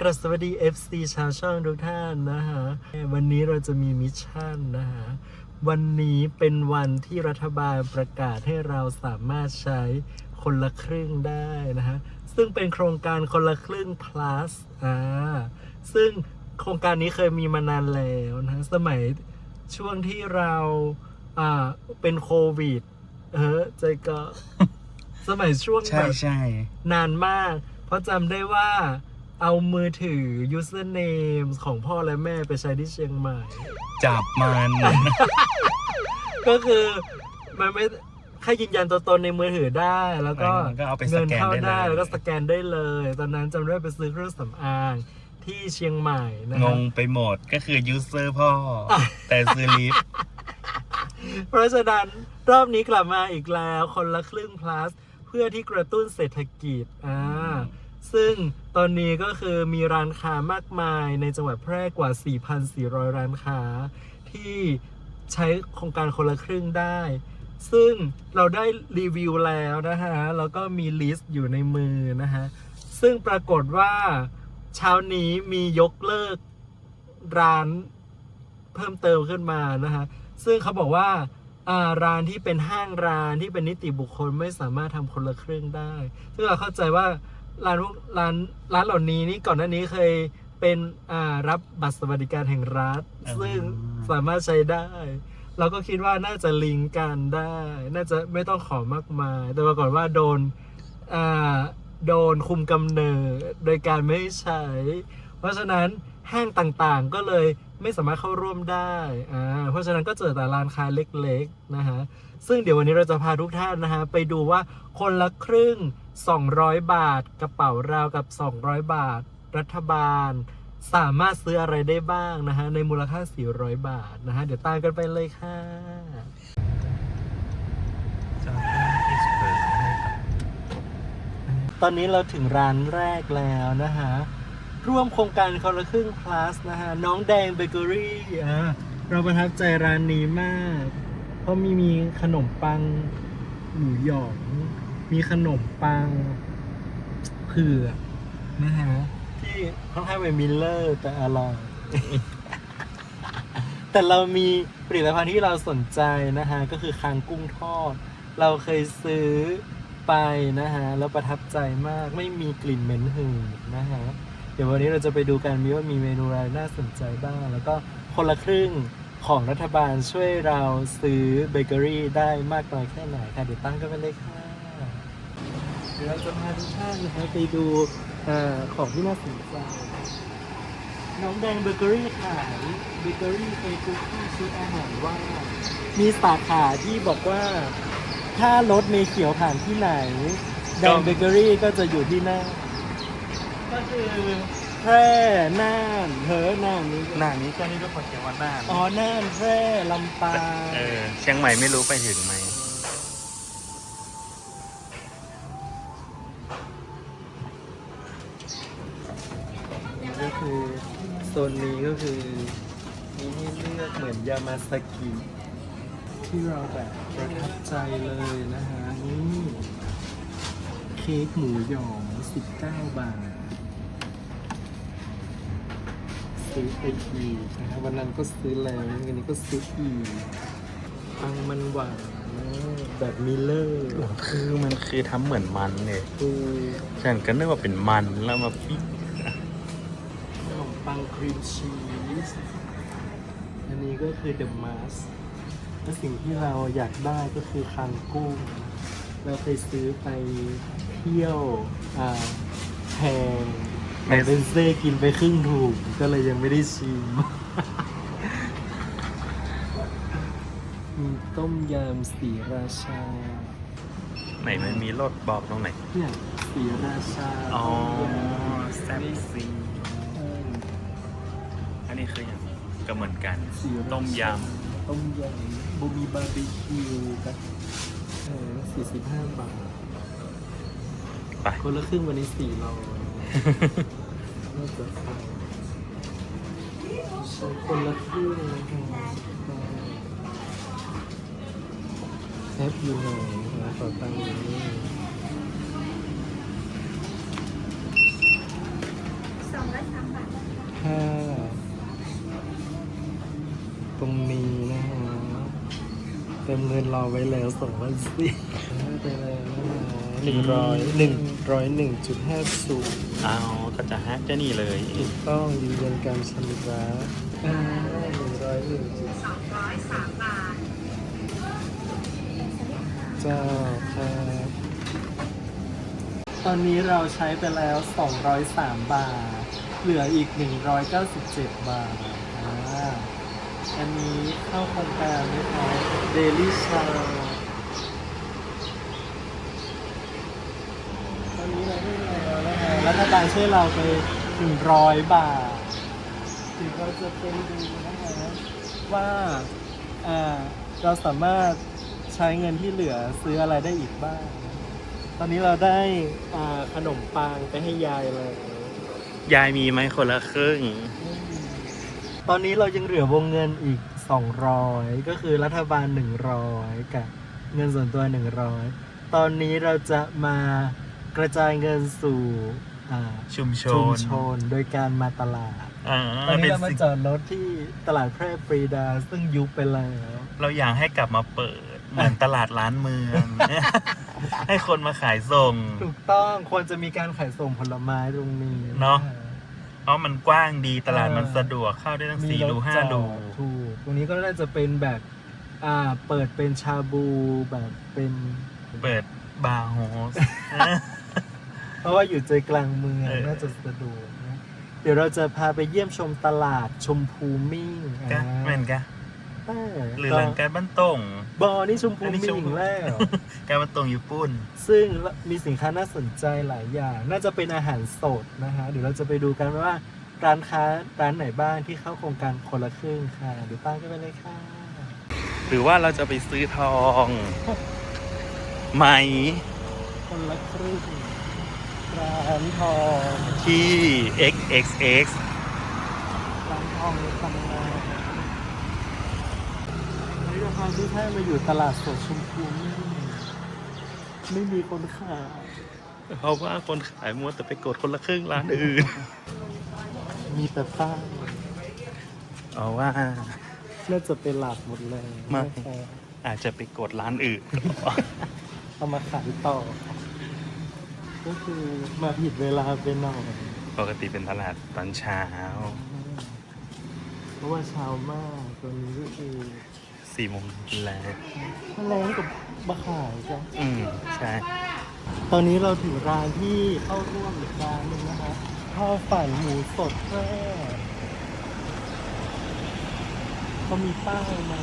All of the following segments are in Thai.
กราบสวัสดี FC ชาวช่องทุกท่านนะฮะ วันนี้เราจะมีมิชชั่นนะฮะ วันนี้เป็นวันที่รัฐบาลประกาศให้เราสามารถใช้คนละครึ่งได้นะฮะ ซึ่งเป็นโครงการคนละครึ่ง plus อ่า ซึ่งโครงการนี้เคยมีมานานแล้วนะฮะสมัยช่วงที่เราอ่าเป็นโควิด เออใจก็สมัยช่วงใช่แบบใช่นานมาก เพราะจำได้ว่า เอามือถือ username ของพ่อและแม่ไปใช้ที่เชียงใหม่ จับมัน ก็คือมันไม่แค่ยืนยันตัวตนในมือถือได้ แล้วก็ก็เอาไปสเงินแกนเข้าได้ได้เลย แล้วก็สแกนได้เลย ตอนนั้นจำได้ไปซื้อเครื่องสำอางที่เชียงใหม่นะงครับ งไปหมดก็คือยูเซอร์พ่อ แต่ซื้อลิฟต์เพราะฉะนั้นรอบนี้กลับมาอีกแล้วคนละครึ่ง plus เพื่อที่กระตุ้นเศรษฐกิจอ่า ซึ่งตอนนี้ก็คือมีร้านค้ามากมายในจังหวัดแพร่กว่า 4,400 ร้านค้า ที่ใช้โครงการคนละครึ่งได้ ซึ่งเราได้รีวิวแล้วนะฮะ แล้วก็มีลิสต์อยู่ในมือนะฮะ ซึ่งปรากฏว่าเช้านี้มียกเลิกร้านเพิ่มเติมขึ้นมานะฮะ ซึ่งเขาบอกว่าาร้านที่เป็นห้างร้านที่เป็นนิติบุคคลไม่สามารถทำคนละครึ่งได้ ซึ่งเราเข้าใจว่า ร้านพวกร้านร้านเหล่านี้นี่ก่อนหน้านี้เคยเป็นอ่ารับบัตรสวัสดิการแห่งรัฐ อ่า ซึ่งสามารถใช้ได้ เราก็คิดว่าน่าจะลิงก์กันได้ น่าจะไม่ต้องขอมากมาย แต่ปรากฏว่าโดนอ่าโดนคุมกำเนิดโดยการไม่ให้ใช้ เพราะฉะนั้นห้างต่างๆก็เลยไม่สามารถเข้าร่วมได้อ่าเพราะฉะนั้นก็เจอแต่ร้านค้าเล็กๆนะฮะ ซึ่งเดี๋ยววันนี้เราจะพาทุกท่านนะฮะ ไปดูว่าคนละครึ่ง 200 บาท กระเป๋าราวกับ 200 บาท รัฐบาล สามารถซื้ออะไรได้บ้างนะฮะ ในมูลค่า 400 บาทนะฮะ เดี๋ยวตามกันไปเลยค่ะตอนนี้เราถึงร้านแรกแล้วนะฮะ ร่วมโครงการคนละครึ่ง plus นะฮะ น้องแดงเบเกอรี่อะเราประทับใจร้านนี้มาก เพราะมีมีขนมปังหมูหยอง มีขนมปังเผือกนะฮะที่ค่อนข้างเป็นมิลเลอร์แต่อร่อย แต่เรามีผลิตภัณฑ์ที่เราสนใจนะฮะ ก็คือคางกุ้งทอด เราเคยซื้อไปนะฮะ แล้วประทับใจมากไม่มีกลิ่นเหม็นหืนนะฮะ เดี๋ยววันนี้เราจะไปดูกันมีว่ามีเมนูอะไรน่าสนใจบ้าง แล้วก็คนละครึ่งของรัฐบาลช่วยเราซื้อเบเกอรี่ได้มากน้อยแค่ไหนค่ะ เดี๋ยวตั้งกันไปเลยค่ะ เดี๋ยวเราจะพาทุกท่านนะฮะไปดูเออของที่น่าสนใจน้องแดงเบเกอรี่ขายเบเกอรี่เป็นคุกกี้ชุดอาหารว่างมีสาขาที่บอกว่า ถ้ารถเมล์เขียวผ่านที่ไหน แดงเบเกอรี่ก็จะอยู่ที่นั่นก็คือแพร่น่านเฮ้อน่านนี้หน้านี้ก็นี่ก็คนเขียนว่าหน้าอ๋อน่านแพร่ลำปางเออเชียงใหม่ไม่รู้ไปถึงไหม นนี้ก็คือ มีให้เลือกเหมือนยามาสกิที่เราแบบประทับใจเลยนะฮะนี่เค้กหมูหยอง 19 บาทซื้อไปอีกนะฮะวันนั้นก็ซื้อแล้ววันนี้ก็ซื้ออีกปังมันหวานแบบมิลเลอร์คือมันคือทำเหมือนมันเลยคือฉันก็นึกว่าเป็นมันแล้วมาปิ้งขนมปังค รีมชีส อันนี้ก็คือเดอะมาสและสิ่งที่เราอยากได้ก็คือคางกุ้ง เราเคยซื้อไปเที่ยวอ่าแพงแต่เป็นเซ่กินไปครึ่งถุงก็เลยยังไม่ได้ชิม มีต้มยำสีราชา ไหนมันมีรสบอกตรงไหนเนี่ยสีราชาอ๋อต้มยแซ่บซีำเอออันนี้ คืออย่างก็เหมือนกันสีราชาต้มยต้มยำบูมีบาร์บีคิวกับเออสี่สิบห้าบาทำไป คนละครึ่งวันนี้สี่ร้อยน่าจะพอใช้คนละครึ่งนะครับแอปอยู่ไหนหาขอตังค์อยู่นี่สองร้อยสาม ตรงนี้นะฮะเต็มเงินรอไว้แล้วสองพันสี่ไปแล้วหนึ่งร้อยหนึ่งร้อยหนึ่งจุดห้าศูนย์เอาก็จะฮักจะนี่เลยถูกต้องยืนยันการชำระอ่าหนึ่งร้อยหนึ่งจุดเจ้าครับตอนนี้เราใช้ไปแล้ว 203 บาท เหลืออีก 197 บาท อันนี้เข้าโครงการนะคะ Daily s h o w ตอนนี้เราได้แล้วนะฮะรัฐบาลช่วยเราไป100บาทถึงเราจะเป็นดูนะฮะว่าอ่าเราสามารถใช้เงินที่เหลือซื้ออะไรได้อีกบ้าง ตอนนี้เราได้อ่าขนมปังไปให้ยายเลย ยายมีไหมคนละครึ่ง ตอนนี้เรายังเหลือวงเงินอีก 200 ก็คือรัฐบาล 100 กับเงินส่วนตัว 100 ตอนนี้เราจะมากระจายเงินสู่อ่าชุมชชุมนชนโดยการมาตลาด อ่าตอนนี้เป็นเรามาสิ่งจอดรถที่ตลาดแพร่ปรีดาซึ่งยุบไปแล้ว เราอยากให้กลับมาเปิด เหมือนตลาดร้านเมือง ให้คนมาขายส่ง ถูกต้องควรจะมีการขายส่งผลไม้ตรงนี้เนอะเพ ราะมันกว้างดีตลาดมันสะดวกเข้าได้ทั้งสี่รถรูห้าจอดรูถูกตรงนี้ก็น่าจะเป็นแบบอ่าเปิดเป็นชาบูแบบเป็นเปิดบาร์โฮสเพราะว่าอยู่ใจกลางเมืองเออน่าจะสะดวกนะเดี๋ยวเราจะพาไปเยี่ยมชมตลาดชมพูมิ่งกะอ่าแม่นกะแต่ หรือหลังการบ้านตรงบอนี่ชมพูอันนี้ชมมิ่งพูแล้ว การบ้านตรงญี่ปุ่น ซึ่งมีสินค้าน่าสนใจหลายอย่าง น่าจะเป็นอาหารสดนะฮะ เดี๋ยวเราจะไปดูกันว่าร้านค้าร้านไหนบ้างที่เข้าโครงการคนละครึ่งค่ะเดี๋ยวป้าก็ไปเลยค่ะ หรือว่าเราจะไปซื้อทองไหม คนละครึ่งร้านทองที่ XXX ร้านทองในตำนาน วันนี้เราพาทุกท่านมาอยู่ตลาดสดชมพูนี่ไม่มีคนขาย เพราะว่าคนขายมัวแต่ไปกดคนละครึ่งร้านอื่น มีแต่ป้ายเอาว่า น่าจะเป็นหลักหมดเลยไม่นะคะอาจจะไปกดร้านอื่น เอามาขายต่อ ก็คือมาผิดเวลาไปหน่อยปกติเป็นตลาดตอนเช้า เพราะว่าเช้ามากตอนนี้ก็คือ สี่โมงแล้วแรงกับมาขายจ้ะอืมใช่ ตอนนี้เราถึงร้านที่เข้าร่วมอีกร้านหนึงนะคะข้าวฝันหมูสดแพร่เขามีป้ายมา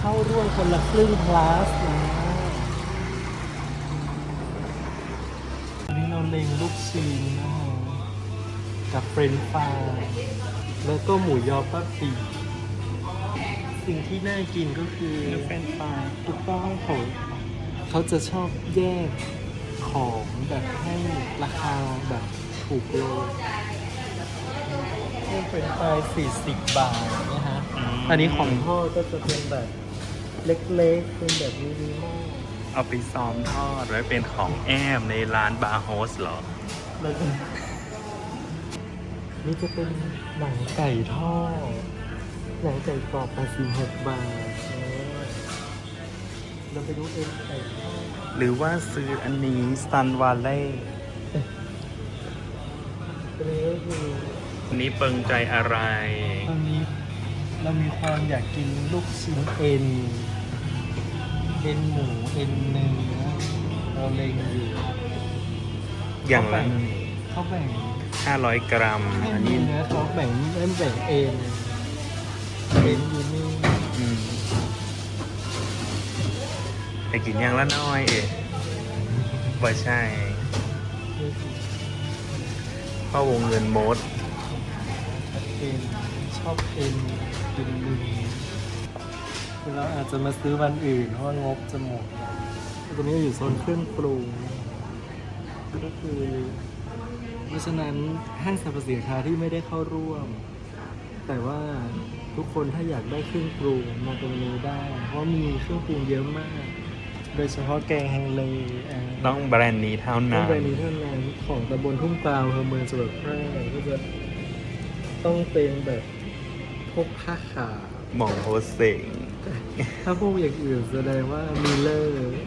เข้าร่วมคนละครึ่งคลาสนะวันนี้เราเล็งลูกชิ้นนะฮะกับเฟรนช์ฟราย แล้วก็หมูยอป้าปีสิ่งที่น่ากินก็คือเฟรนช์ฟรายถูกต้องเขาเขาจะชอบแยกของแบบให้ราคาแบบถูกลงเพิ่มเป็นไป40บาทนะฮะมอันนี้ของพ่อก็จะเป็นแบบเล็กๆ เป็นแบบมินิมอลเอาไปซ้อมทอดไว้เป็นของแอมในร้านบาร์โฮสเหรอแล้วก็ นี่จะเป็นหนังไก่ทอดหนังไก่กรอบ86บาทเออเราไปดูเอ็นไก่ทอดหรือว่าซื้ออันนี้ซันวาเล่อันนี้ก็คืออันนี้เปิงใจอะไร ตอนนี้เรามีความอยากกินลูกชิ้นเอ็น เอ็นหมูเอ็นเนื้อเราเล็งอยู่อย่างละเขาแบ่ง 500 กรัม อันนี้เนื้อเขาแบ่งเล่นแบ่งเอ็นเอ็นอยู่นี่อืมแต่กินย่างละน้อยเองบ่ใช่พราะวงเงินโมดเอ็นชอบเอ็นกินลืมคือเราอาจจะมาซื้อวันอื่นเพราะงบจะหมดตรงนี้อยู่โซนเครื่องปรุงก็คือ เพราะฉะนั้นห้างสรรพสินค้าที่ไม่ได้เข้าร่วม แต่ว่าทุกคนถ้าอยากได้เครื่องปรุงมาตรงนี้ได้ เพราะมีเครื่องปรุงเยอะมาก โดยเฉพาะแกงฮังเลอ่าต้องแบรนด์นี้เท่าต้อนั้งนแบรนด์นี้เท่านั้นของตำบลทุ่งกลาวอำเภอเมืองจังหวัดแพร่ก็จะต้องเป็นแบบพวกผ้าขาว หมองโฮเซงถ้าพวกอย่างอื่นแสดงว่ามิเลอร์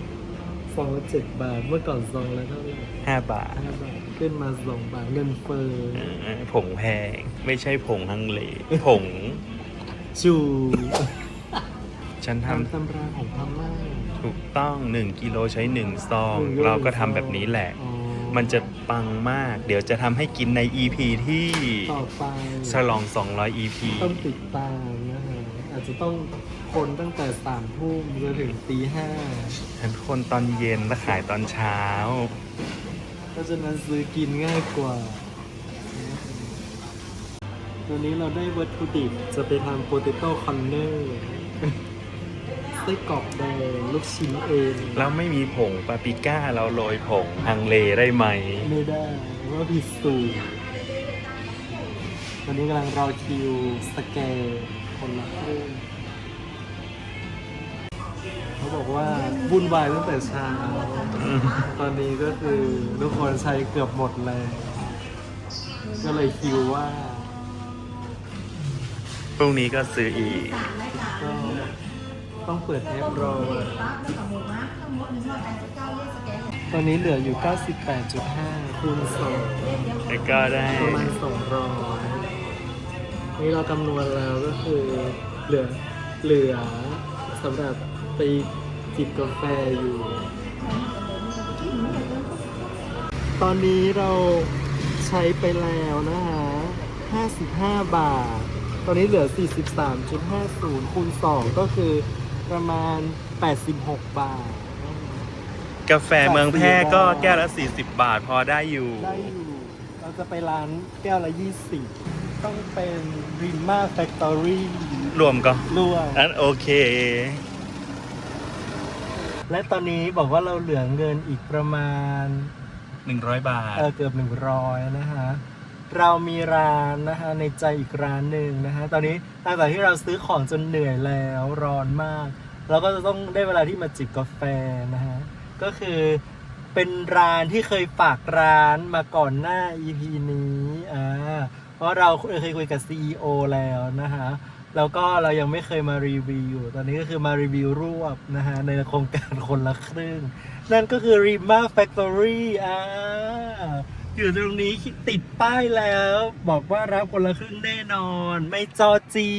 ซองละเจ็ดบาท เมื่อก่อนซองละเท่าไหร่ห้าบาท ห้าบาท ขึ้นมาสองบาทเงินเฟ้อเออผงแพง ไม่ใช่ผงฮังเลผง จูฉันทตามตำราของพม่าำถูกต้องหนึ่งกิโลใช้หนึ่งซอง หนึ่งกิโลเราก็ทำแบบนี้แหละ อ๋อ มันจะปังมาก เดี๋ยวจะทำให้กินใน EP ที่ต่อไปฉลอง 200 EP ต้องติดตามนะฮะอาจจะต้องคนตั้งแต่สามทุ่มจนถึงตีห้า ฉันคนตอนเย็นและขายตอนเช้า เพราะฉะนั้นซื้อกินง่ายกว่า ตัวนี้เราได้วัตถุดิบจะไปทำโปเตโต้คอนเนอร์ไส้กรอกแดงลูกชิ้นเองแล้วไม่มีผงปาปริก้าเราโรยผงฮังเลได้ไหม ไม่ได้เพราะว่าผิดสูตรตอนนี้กำลังรอคิวสแกนคนละครึ่ง ว่าวุ่นวายตั้งแต่เช้า ตอนนี้ก็คือทุกคนใช้เกือบหมดเลย ก็เลยคิวว่าพรุ่งนี้ก็ซื้ออีก ก็ต้องเปิดแอปรอตอนนี้เหลืออยู่ 98.5 คูณ2แล้วก็ได้ประมาณ200นี่เราคำนวณแล้วก็คือเหลือเหลือสำหรับไป จิบกาแฟอยู่ ตอนนี้เราใช้ไปแล้วนะฮะ55 บาท ตอนนี้เหลือ 43.50คูณ2ก็คือประมาณ 86 บาท กาแฟเมืองแพร่ก็แก้วละ 40 บาทพอได้อยู่ ได้อยู่ เราจะไปร้านแก้วละ 20 ต้องเป็นริมมาแฟคทอรี่รวมก็ รวม อันโอเค และตอนนี้บอกว่าเราเหลือเงินอีกประมาณ 100 บาท เออเกือบหนึ่งร้อยนะฮะ เรามีร้านนะฮะในใจอีกร้านหนึ่งนะฮะ ตอนนี้หลังจากที่เราซื้อของจนเหนื่อยแล้วร้อนมาก เราก็จะต้องได้เวลาที่มาจิบกาแฟนะฮะ ก็คือเป็นร้านที่เคยฝากร้านมาก่อนหน้า EP นี้ อ่า เพราะเราเคยคุยกับ CEO แล้วนะฮะ แล้วก็เรายังไม่เคยมารีวิว ตอนนี้ก็คือมารีวิวรวบนะฮะ ในโครงการคนละครึ่ง นั่นก็คือ Rima Factory อ่าอยู่ตรงนี้ติดป้ายแล้ว บอกว่ารับคนละครึ่งแน่นอน ไม่จอจี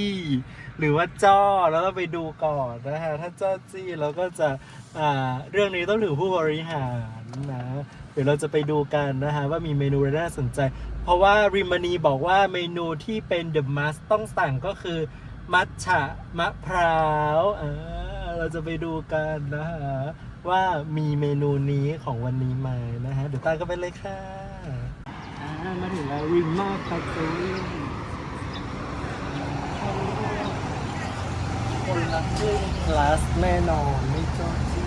หรือว่าจอแล้วเราไปดูก่อนนะฮะ ถ้าจอจีเราก็จะอ่าเรื่องนี้ต้องถึงผู้บริหารนะ เดี๋ยวเราจะไปดูกันนะฮะ ว่ามีเมนูอะไรน่าสนใจ เพราะว่าริมานีบอกว่าเมนูที่เป็น The Must ต้องสั่งก็คือ มัทฉะมะพร้าวอ่าเราจะไปดูกันนะฮะว่ามีเมนูนี้ของวันนี้ไหมนะฮะเดี๋ยวตามกันไปเลยค่ะอ่ามาถึงแล้วริมมาแฟคทอรี่คนละครึ่งคลาสแน่นอนไม่จอจี้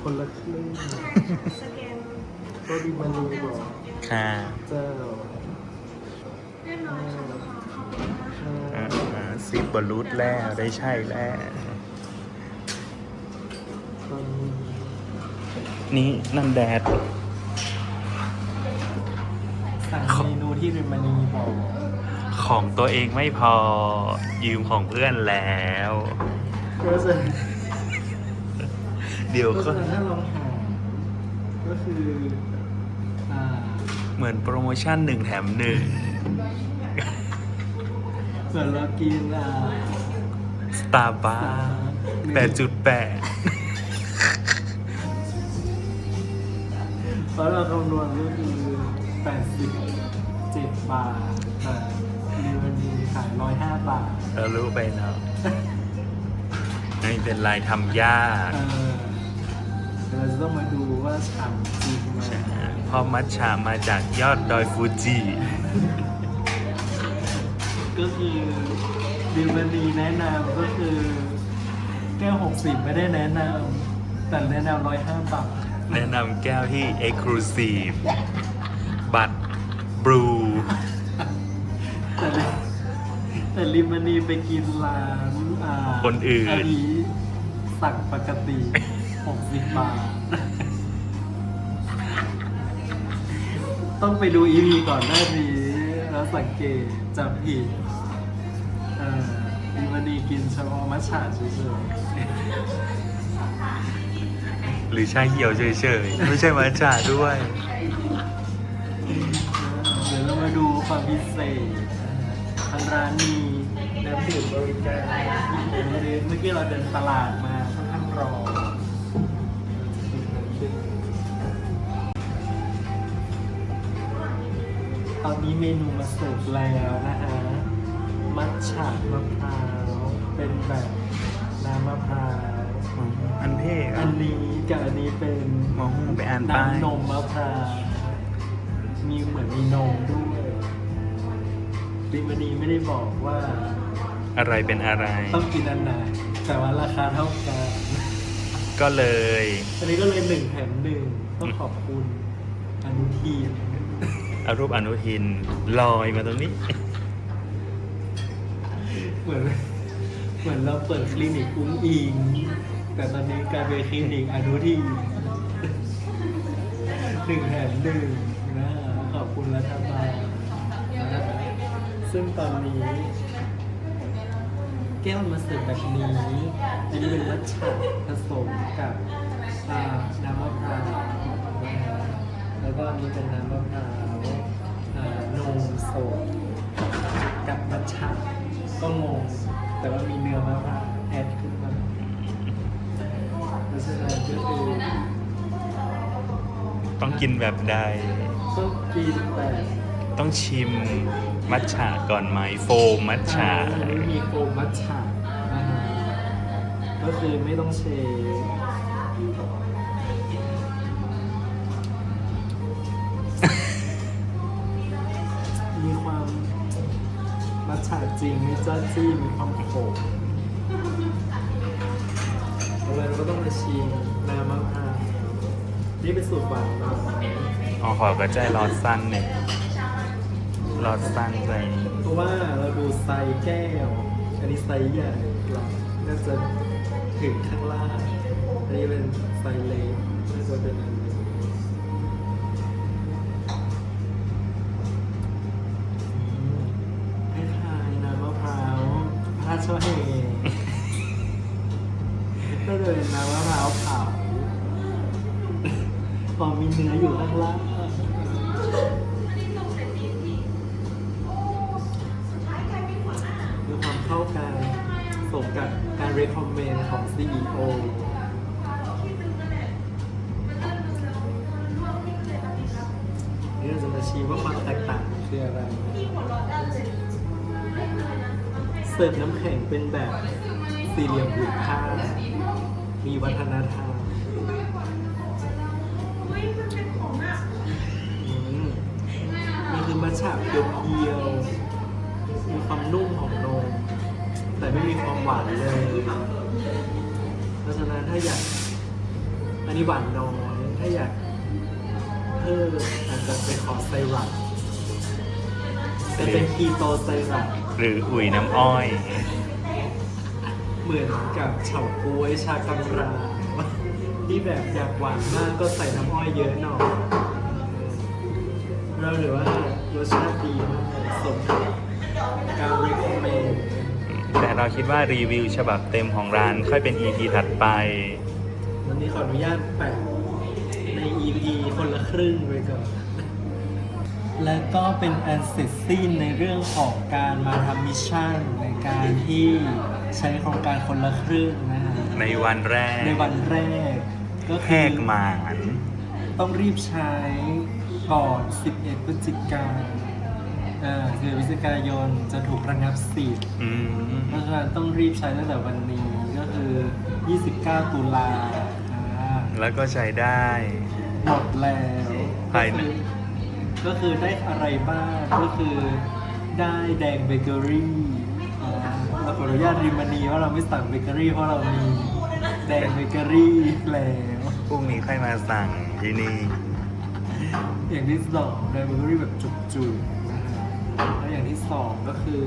คนละครึ่งก็ริมานีบอกค่ะเจ้า อ่าอ่าซิบบอลลูดแล้วได้ใช่แล้วตอนนี้นี่นั่นแดด สั่งเมนูที่ริมานีบอกของตัวเองไม่พอยืมของเพื่อนแล้ว ก็จะเดี๋ยวก็ก็จะถ้าลองหาก็คืออ่าเหมือนโปรโมชั่นหนึ่งแถมหนึ่ง เหมือนเรากินอ่าสตาร์บัคแปดจุดแปดเพราะเราคำนวณก็คือ87บเจ็ดบาทแต่ริมานีขาย105บาท เรารู้ไปเนาะไม่เป็นไรทำยาก เออเดี๋ยวเราจะต้องมาดูว่าฉ่ำจริงไหม เพราะมัทฉะมาจากยอดดอยฟูจิ ก็คือดิมันดีแนะนำก็คือ แก้ว60ไม่ได้แนะนำแต่แนะนำ105บาทแนะนำแก้วที่ Exclusive บัตรบลูแต่ลิแต่ริมานีไปกินร้านอ่าคนอื่นอันนี้สั่งปกติ 60 บาท ต้องไปดู EP ก่อนหน้านี้แล้วสังเกตจับผิด เอ่อดีวันดีกินเฉพาะมัชฉะเฉยหรือชาเขียวเฉยๆ ไม่ใช่มาจาด้วย ๆเดี๋ยวเรามาดูความพิเศษทางร้านมีน้ำดื่มบริการเมื่อกี้เราเดินตลาดมาค่อนข้างรอตอนนี้เมนูมาเสิร์ฟแล้วนะฮะ มัทฉะมะพร้าวเป็นแบบน้ำมะพร้าวอันเพ่อันนี้กับอันนี้เป็นมองไปอ่านป้ายน้ำนมมะพร้าวมีเหมือนมีนมด้วยดิมณีไม่ได้บอกว่า อะไรเป็นอะไร ต้องกินอันไหนแต่ว่าราคาเท่ากัน ก็เลย อันนี้ก็เลยหนึ่งแถมหนึ่งต้องขอบคุณอนุทีนเอารูปอนุทินลอยมาตรงนี้เห มือนเหมือนเราเปิดคลินิกอุ้งอิง แต่ตอนนี้กลายเป็นคลินิกอนุทีหนึ่งแถมหนึ่งนะขอบคุณรัฐบาลนะซึ่งตอนนี้ แก้วมาเสิร์ฟแบบนี้อันนี้เป็นมัทฉะผสมกับน้ำมะพร้าวนะฮะแล้วก็อันนี้เป็นน้ำมะพร้าวนมสดกับมัทฉะ ก็งง แต่ว่ามีเนื้อมะพร้าวแอดขึ้นมาเพราะฉะนั้นก็คือต้องกินแบบใด ก็กินแบบต้องชิมมัทฉะก่อนไหมโฟมมัทฉะอันนี้มีโฟมมัทฉะนะฮะก็คือไม่ต้องเช มัทฉะจริงมีจ้าจี้มีความขมเอาเลยเราก็ต้องมาชิมน้ำมะพร้าวนี่เป็นสูตรหวานเราอ๋อขอกระจายรอดสั้นเนี่ยรอดสั้นใจเพราะว่าเราดูไซส์แก้ว อันนี้ไซส์ใหญ่เราน่าจะถึงข้างล่าง อันนี้เป็นไซส์เล็กน่าจะเป็น ช่วยก็เลยเป็นน้ำมะพร้าวเผาพอมีเนื้ออยู่ข้างล่างมีความเข้ากันสมกับการ recommend ของ CEO นี่เราจะมาชี้ว่าความแตกต่างคืออะไรเสิร์ฟน้ำแข็งเป็นแบบสี่เหลี่ยมผืนผ้า มีวัฒนธรรมอืมนี่คือมัชฉะเพียวๆมีความนุ่มของนม แต่ไม่มีความหวานเลย เพราะฉะนั้นถ้าอยาก อันนี้หวานน้อย ถ้าอยากเพิ่มอาจจะไปขอไซรัปแต่เป็นคีโตไซรัป หรืออุ่ยน้ำอ้อย เหมือนกับเฉาก๊วยชากำราที่แบบอยากหวานมากก็ใส่น้ำอ้อยเยอะหน่อยเราหรือว่ารสชาติดีมากสมกับการ recommend แต่เราคิดว่ารีวิวฉบับเต็มของร้านค่อยเป็น EP ถัดไป วันนี้ขออนุญาตแปะใน EP คนละครึ่งไว้ก่อน และก็เป็นอันเสร็จสิ้นในเรื่องของการมาทำมิชชั่น ในการที่ใช้โครงการคนละครึ่งนะฮะในวันแรกในวันแรก ก็แหคือกหมานต้องรีบใช้ก่อน 11 พฤศจิกายนอ่า11พฤศจิกายนจะถูกระงับสิทธิ์อืมเพราะฉะนั้นต้องรีบใช้ตั้งแต่วันนี้ก็คือ 29 ตุลาอ่าแล้วก็ใช้ได้ หมดแล้วภายใน ก็คือ ได้อะไรบ้าง ก็คือได้แดงเบเกอรี่อ่าเราขออนุญาตริมณีว่าเราไม่สั่งเบเกอรี่เพราะเรามีแดงเบเกอรี่แล้วพรุ่งนี้ค่อยมาสั่งที่นี่อย่างที่สองแดงเบเกอรี่แบบจุกๆนะฮะแล้วอย่างที่สองก็คือ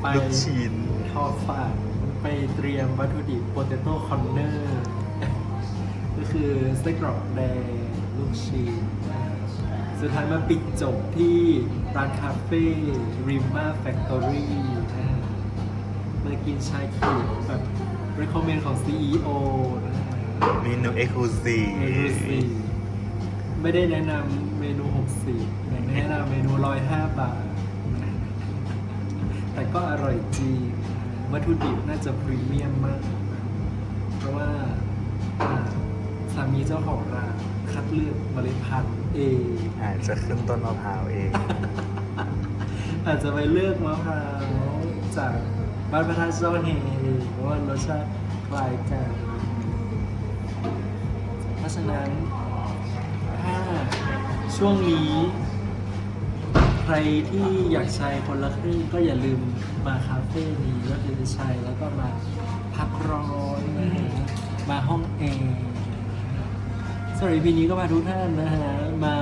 ไป ลูกชิ้นทอดฝากไปเตรียมวัตถุดิบโปเตโต้คอนเนอร์ ก็คือไส้กรอกแดงลูกชิ้นนะฮะ สุดท้ายมาปิดจบที่ร้านคาเฟ่ริมมาแฟคทอรี่นะฮะมากินชาเขียวแบบ recommend ของ CEO นะฮะเมนูเอ็กซ์คลูซีเมนูสี่ไม่ได้แนะนำเมนู 60แต่แนะนำเมนู 105 บาท แต่ก็อร่อยจริงวัตถุดิบน่าจะพรีเมียมมาก เพราะว่าอ่า สามีเจ้าของร้านคัดเลือกเมล็ดพันธุ์เองอาจจะขึ้นต้นมะพร้าวเอง อาจจะไปเลือกมะพร้าวจากบ้านพระธาตุเจ้าเฮเพราะว่ารสชาติคล้ายกัน เพราะฉะนั้นถ้าช่วงนี้ ใครที่อยากใช้คนละครึ่งก็อย่าลืมมาคาเฟ่นี้ก็คือใช้แล้วก็มาพักร้อนนะฮะมาห้องแอร์ สำหรับ EP นี้ก็มาทุกท่านนะฮะ มา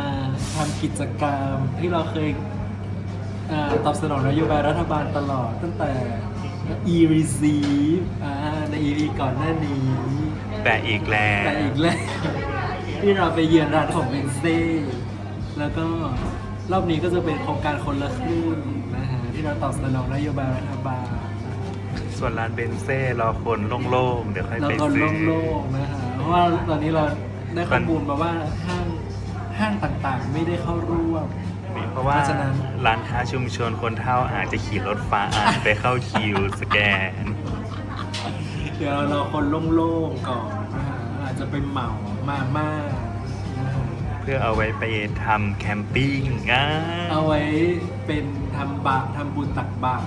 ทำกิจกรรมที่เราเคยอาตอบสนองนโยบายรัฐบาลตลอดตั้งแต่ e-receive อ่าใน EP ก่อนหน้านี้ แต่อีกแล้ว แต่อีกแล้วที่เราไปเยือนร้านของเบนเซ่แล้วก็รอบนี้ก็จะเป็นโครงการคนละครึ่งนะฮะที่เราตอบสนองนโยบายรัฐบาล ส่วนร้านเบนเซ่รอคนโล่งๆ เดี๋ยวค่อยเราไปก็ซื้อ โล่งๆนะฮะเพราะว่าตอนนี้เรา ได้ข้อมูลมาว่าห้างห้างต่างๆ ไม่ได้เข้าร่วม เพราะว่าเพราะฉะนั้น ร้านค้าชุมชนคนเท่าอาจจะขี่รถฟ้าอ่านไปเข้าคิวสแกน เดี๋ยวเราคนโล่งๆก่อนนะฮะอาจจะเป็นเหมามาม่านะฮะเพื่อเอาไว้ไปทำแคมปิ้งอ่าเอาไว้เป็นทำบาตรทำบุญตักบาตร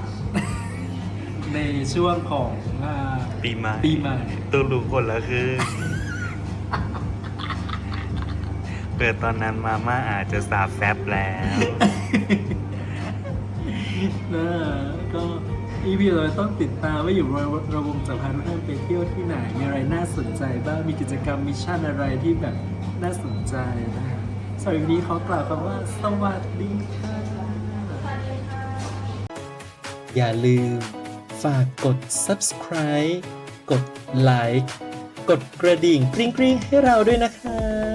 ในช่วงของอ่า ปีใหม่ปีใหม่ ตู้ลุงคนละคือ เปิดตอนนั้นมาม่าอาจจะสาบแฟบแล้ว นะก็อีพีเราต้องติดตามว่าอยู่ระระวงจะพาทุกท่านไปเที่ยวที่ไหน มีอะไรน่าสนใจบ้าง มีกิจกรรมมิชชั่นอะไรที่แบบน่าสนใจนะฮะสำหรับวันนี้ขอกล่าวคำว่า สวัสดีค่ะ อย่าลืม ฝากกด subscribe กดไลค์กดกระดิ่งกริ๊งๆให้เราด้วยนะคะ